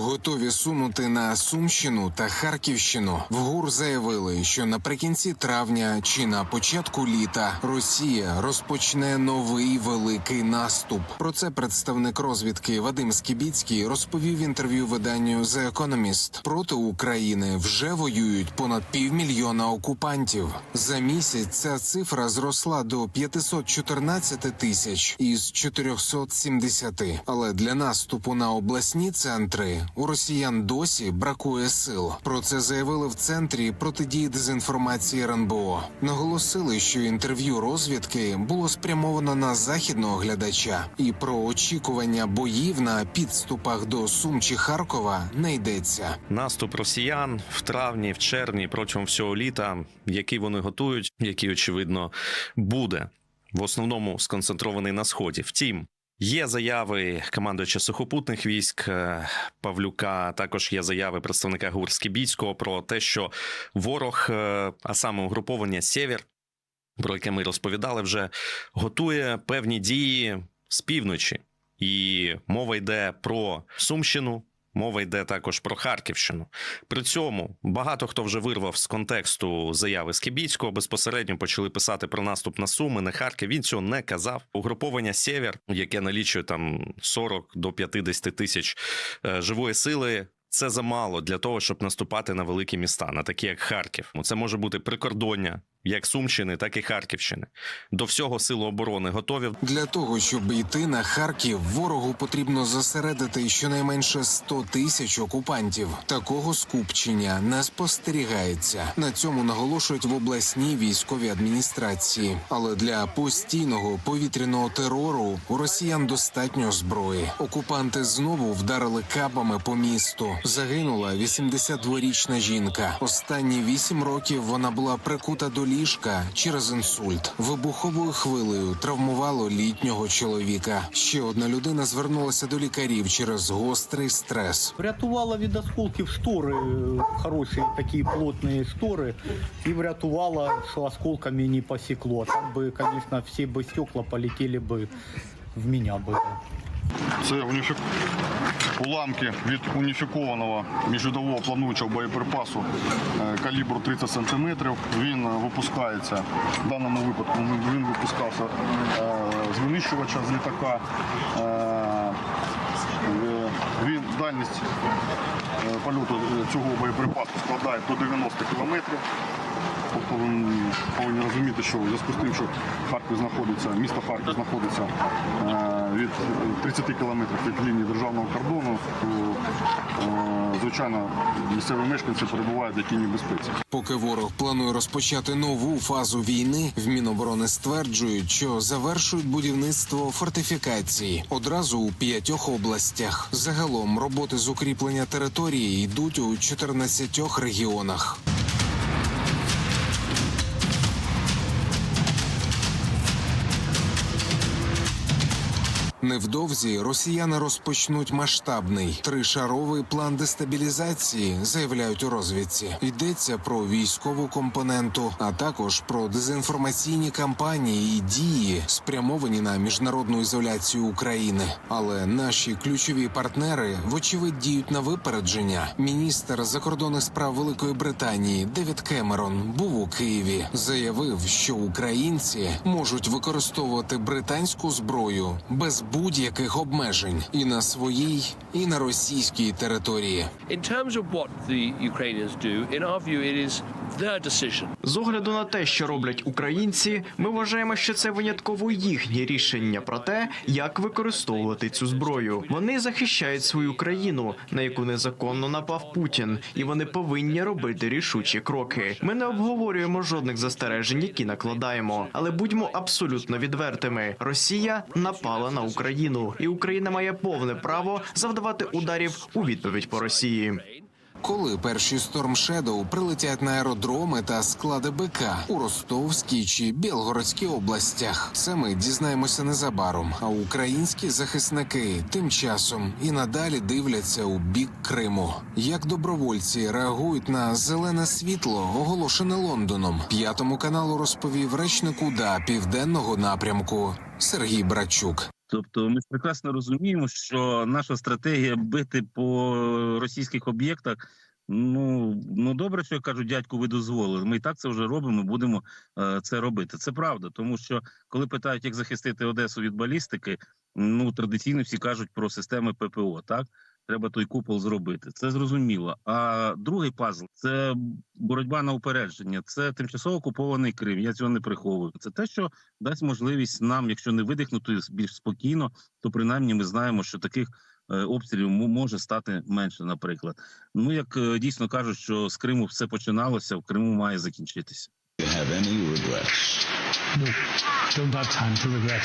Готові сунути на Сумщину та Харківщину. В ГУР заявили, що наприкінці травня чи на початку літа Росія розпочне новий великий наступ. Про це представник розвідки Вадим Скібіцький розповів інтерв'ю виданню The Economist. Проти України вже воюють понад півмільйона окупантів. За місяць ця цифра зросла до 514 тисяч із 470. Але для наступу на обласні центри у росіян досі бракує сил. Про це заявили в центрі протидії дезінформації РНБО. Наголосили, що інтерв'ю розвідки було спрямовано на західного глядача, і про очікування боїв на підступах до Сум чи Харкова не йдеться. Наступ росіян в травні, в червні, протягом всього літа, який вони готують, який очевидно буде в основному сконцентрований на сході. Втім. Є заяви командуюча сухопутних військ е, Павлюка. Також є заяви представника ГУР Скібіцького про те, що ворог, е, а саме угруповання Сєвєр, про яке ми розповідали, вже готує певні дії з півночі, і мова йде про Сумщину. Мова йде також про Харківщину. При цьому багато хто вже вирвав з контексту заяви Скібіцького. Безпосередньо почали писати про наступ на Суми, на Харків. Він цього не казав. Угруповання Сєвєр, яке налічує там 40 до 50 тисяч е, живої сили. Це замало для того, щоб наступати на великі міста, на такі як Харків. Це може бути прикордоння як Сумщини, так і Харківщини. До всього сили оборони готові. Для того щоб йти на Харків, ворогу потрібно зосередити щонайменше 100 тисяч окупантів. Такого скупчення не спостерігається. На цьому наголошують в обласній військовій адміністрації. Але для постійного повітряного терору у росіян достатньо зброї. Окупанти знову вдарили кабами по місту. Загинула 82-річна жінка. Останні вісім років вона була прикута до ліжка через інсульт. Вибуховою хвилею травмувало літнього чоловіка. Ще одна людина звернулася до лікарів через гострий стрес. Врятувала від осколків штори, е, хороші такі плотні штори, і врятувала, що осколками не посікло. Так би, звісно, всі би стекла полетіли би в мене би. Це уніфік... уламки від уніфікованого міжвидового плануючого боєприпасу е, калібру 30 см. Він випускається в даному випадку. Він він випускався е, з винищувача з літака. Е, Він дальність польоту цього боєприпасу складає до 90 кілометрів. Тобто ви повинні розуміти, що в зв'язку з тим, що Харків знаходиться, місто Харків знаходиться від 30 кілометрів від лінії державного кордону, то е, звичайно місцеві мешканці перебувають в якій небезпеці. Поки ворог планує розпочати нову фазу війни, в Міноборони стверджують, що завершують будівництво фортифікації одразу у п'ятьох областях. Загалом роботи з укріплення території йдуть у 14 регіонах. Невдовзі росіяни розпочнуть масштабний тришаровий план дестабілізації, заявляють у розвідці. Йдеться про військову компоненту, а також про дезінформаційні кампанії і дії, спрямовані на міжнародну ізоляцію України. Але наші ключові партнери, вочевидь, діють на випередження. Міністр закордонних справ Великої Британії Девід Кемерон був у Києві. Заявив, що українці можуть використовувати британську зброю без будь-яких обмежень і на своїй, і на російській території. З огляду на те, що роблять українці, ми вважаємо, що це винятково їхнє рішення про те, як використовувати цю зброю. Вони захищають свою країну, на яку незаконно напав Путін, і вони повинні робити рішучі кроки. Ми не обговорюємо жодних застережень, які накладаємо, але будьмо абсолютно відвертими: Росія напала на Україну, і Україна має повне право завдавати ударів у відповідь по Росії. Коли перші Storm Shadow прилетять на аеродроми та склади БК у Ростовській чи Білгородській областях, це ми дізнаємося незабаром. А українські захисники тим часом і надалі дивляться у бік Криму. Як добровольці реагують на зелене світло, оголошене Лондоном. П'ятому каналу розповів речник УДА південного напрямку Сергій Брачук. Тобто, ми прекрасно розуміємо, що наша стратегія бити по російських об'єктах. Ну ну добре, що кажуть, дядьку, ви дозволили. Ми і так це вже робимо. Будемо е, це робити. Це правда, тому що коли питають, як захистити Одесу від балістики, ну традиційно всі кажуть про системи ППО. Так треба той купол зробити. Це зрозуміло. А другий пазл це боротьба на упередження. Це тимчасово окупований Крим. Я цього не приховую. Це те, що дасть можливість нам, якщо не видихнути більш спокійно, то принаймні ми знаємо, що таких е, обстрілів може стати менше. Наприклад, ну як е, дійсно кажуть, що з Криму все починалося, в Криму має закінчитися. Don't have time to regret.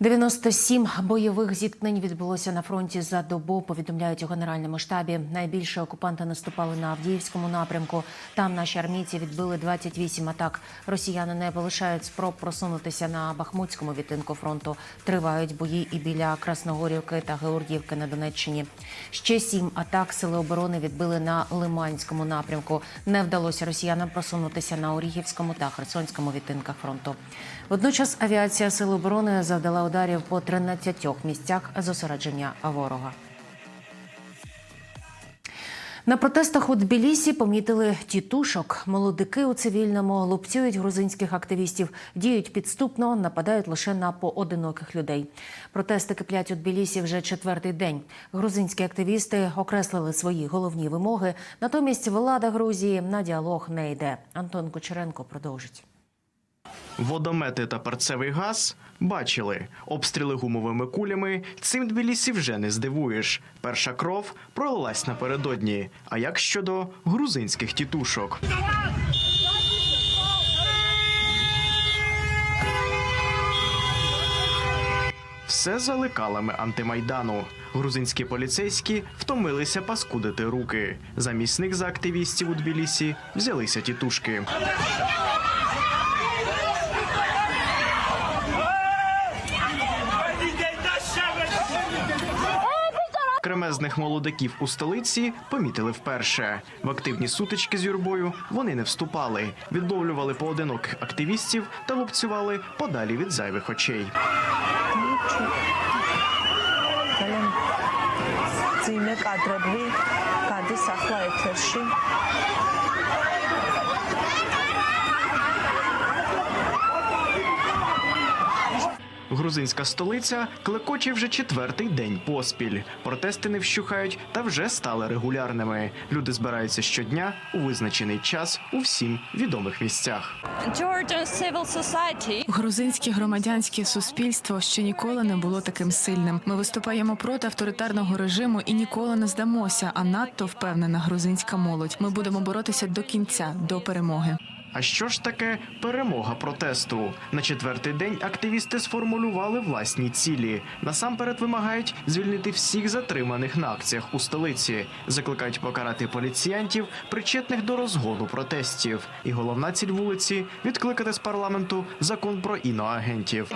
97 бойових зіткнень відбулося на фронті за добу. Повідомляють у генеральному штабі. Найбільше окупанти наступали на Авдіївському напрямку. Там наші армійці відбили 28 атак. Росіяни не полишають спроб просунутися на Бахмутському відтинку фронту. Тривають бої і біля Красногорівки та Георгіївки на Донеччині. Ще сім атак сили оборони відбили на Лиманському напрямку. Не вдалося росіянам просунутися на Оріхівському та Херсонському відтинках фронту. Водночас авіація Сил оборони завдала ударів по 13 місцях зосередження ворога. На протестах у Тбілісі помітили тітушок. Молодики у цивільному лупцюють грузинських активістів, діють підступно, нападають лише на поодиноких людей. Протести киплять у Тбілісі вже четвертий день. Грузинські активісти окреслили свої головні вимоги. Натомість влада Грузії на діалог не йде. Антон Кучеренко продовжить. Водомети та перцевий газ бачили. Обстріли гумовими кулями цим Тбілісі вже не здивуєш. Перша кров пролилась напередодні. А як щодо грузинських тітушок? Все за лекалами антимайдану. Грузинські поліцейські втомилися паскудити руки. Замість них за активістів у Тбілісі взялися тітушки. кремезних молодиків у столиці помітили вперше. В активні сутички з юрбою вони не вступали, відловлювали поодиноких активістів та лупцювали подалі від зайвих очей. Цими кадрами кади сахла етерші. Грузинська столиця клекоче вже четвертий день поспіль. Протести не вщухають та вже стали регулярними. Люди збираються щодня у визначений час у всім відомих місцях. Грузинське громадянське суспільство ще ніколи не було таким сильним. Ми виступаємо проти авторитарного режиму і ніколи не здамося. А надто впевнена грузинська молодь. Ми будемо боротися до кінця, до перемоги. А що ж таке перемога протесту? На четвертий день активісти сформулювали власні цілі. Насамперед вимагають звільнити всіх затриманих на акціях у столиці, закликають покарати поліціянтів, причетних до розгону протестів. І головна ціль вулиці відкликати з парламенту закон про іноагентів.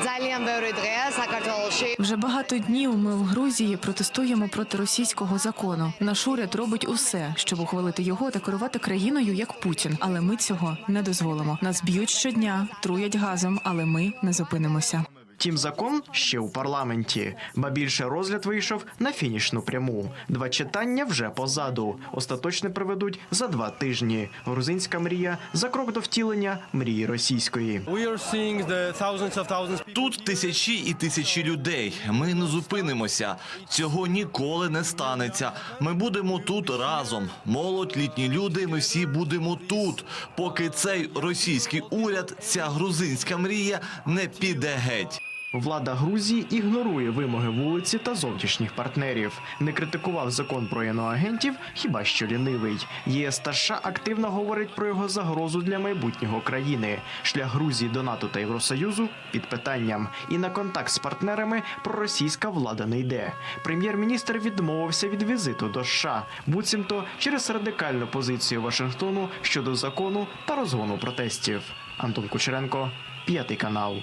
Вже багато днів ми в Грузії протестуємо проти російського закону. Наш уряд робить усе, щоб ухвалити його та керувати країною як Путін. Але ми цього не дозволимо. Нас б'ють щодня, труять газом, але ми не зупинимося. Тім закон ще у парламенті, ба більше розгляд вийшов на фінішну пряму. Два читання вже позаду. Остаточне проведуть за два тижні. Грузинська мрія за крок до втілення мрії російської. Тут тисячі і тисячі людей. Ми не зупинимося. Цього ніколи не станеться. Ми будемо тут разом. Молодь, літні люди. Ми всі будемо тут, поки цей російський уряд, ця грузинська мрія не піде геть. Влада Грузії ігнорує вимоги вулиці та зовнішніх партнерів. Не критикував закон про іноагентів, хіба що лінивий. ЄС та США активно говорить про його загрозу для майбутнього країни. Шлях Грузії до НАТО та Євросоюзу під питанням. І на контакт з партнерами проросійська влада не йде. Прем'єр-міністр відмовився від візиту до США, буцімто через радикальну позицію Вашингтону щодо закону та розгону протестів. Антон Кучеренко, п'ятий канал.